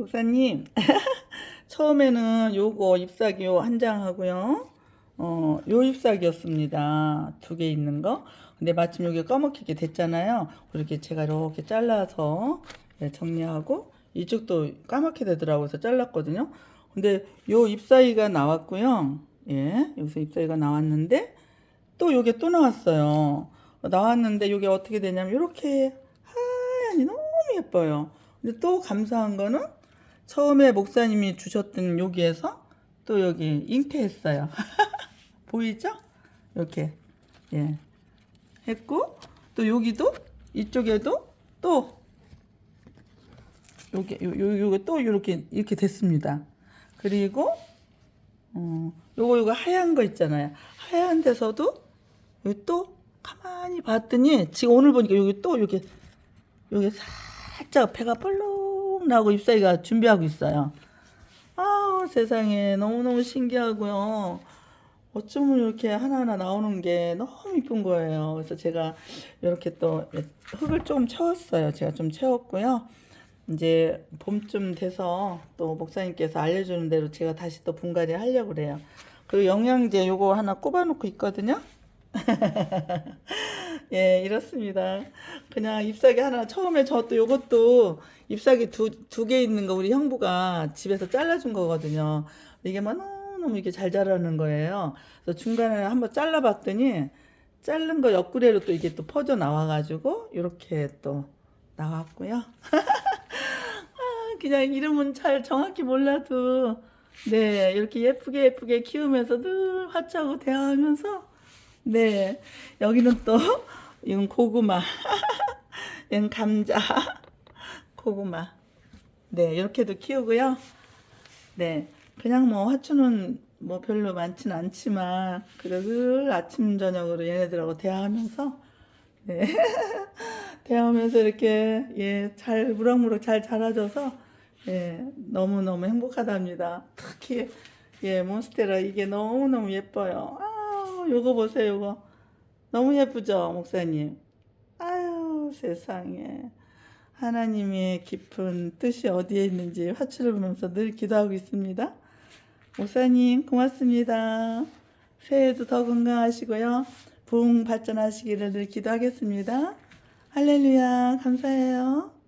목사님, 처음에는 요거 잎사귀 요 한 장 하고요. 어, 요 잎사귀였습니다. 두 개 있는 거. 근데 마침 여기 까먹히게 됐잖아요. 이렇게 제가 이렇게 잘라서 네, 정리하고 이쪽도 까맣게 되더라고요. 그래서 잘랐거든요. 근데 요 잎사귀가 나왔고요. 예, 여기서 잎사귀가 나왔는데 또 요게 또 나왔어요. 나왔는데 요게 어떻게 되냐면 이렇게 하얀이 너무 예뻐요. 근데 또 감사한 거는 처음에 목사님이 주셨던 여기에서 또 여기 잉태했어요. 보이죠? 이렇게 예 했고 또 여기도 이쪽에도 또 요게 요, 요 요 게 또 이렇게 이렇게 됐습니다. 그리고 어 요거 요거 하얀 거 있잖아요. 하얀 데서도 또 가만히 봤더니 지금 오늘 보니까 여기 또 여기 여기 살짝 배가 펄 럭 나고 잎사귀가 준비하고 있어요. 아우 세상에 너무너무 신기하고요. 어쩌면 이렇게 하나하나 나오는 게 너무 이쁜 거예요. 그래서 제가 이렇게 또 흙을 조금 채웠어요. 제가 좀 채웠고요. 이제 봄쯤 돼서 또 목사님께서 알려주는 대로 제가 다시 또 분갈이 하려고 그래요. 그리고 영양제 요거 하나 꼽아놓고 있거든요. 예, 이렇습니다. 그냥 잎사귀 하나, 처음에 저또 요것도 잎사귀 두, 두 개 있는 거 우리 형부가 집에서 잘라준 거거든요. 이게 막 너무너무 이렇게 잘 자라는 거예요. 그래서 중간에 한번 잘라봤더니 자른 거 옆구리로 또 이게 또 퍼져 나와가지고 이렇게 또 나왔고요. 아, 그냥 이름은 잘 정확히 몰라도 네, 이렇게 예쁘게 예쁘게 키우면서 늘 화차고 대화하면서 네, 여기는 또 이건 고구마, 이건 감자, 고구마. 네, 이렇게도 키우고요. 네, 그냥 뭐 화초는 뭐 별로 많지는 않지만 그래도 늘 아침 저녁으로 얘네들하고 대화하면서 네, 대화하면서 이렇게 예, 잘 무럭무럭 잘 자라줘서 예, 너무 너무 행복하답니다. 특히 예, 몬스테라 이게 너무 너무 예뻐요. 아, 요거 보세요, 요거 너무 예쁘죠, 목사님. 아유, 세상에. 하나님의 깊은 뜻이 어디에 있는지 화출을 보면서 늘 기도하고 있습니다. 목사님, 고맙습니다. 새해도 더 건강하시고요. 부흥 발전하시기를 늘 기도하겠습니다. 할렐루야, 감사해요.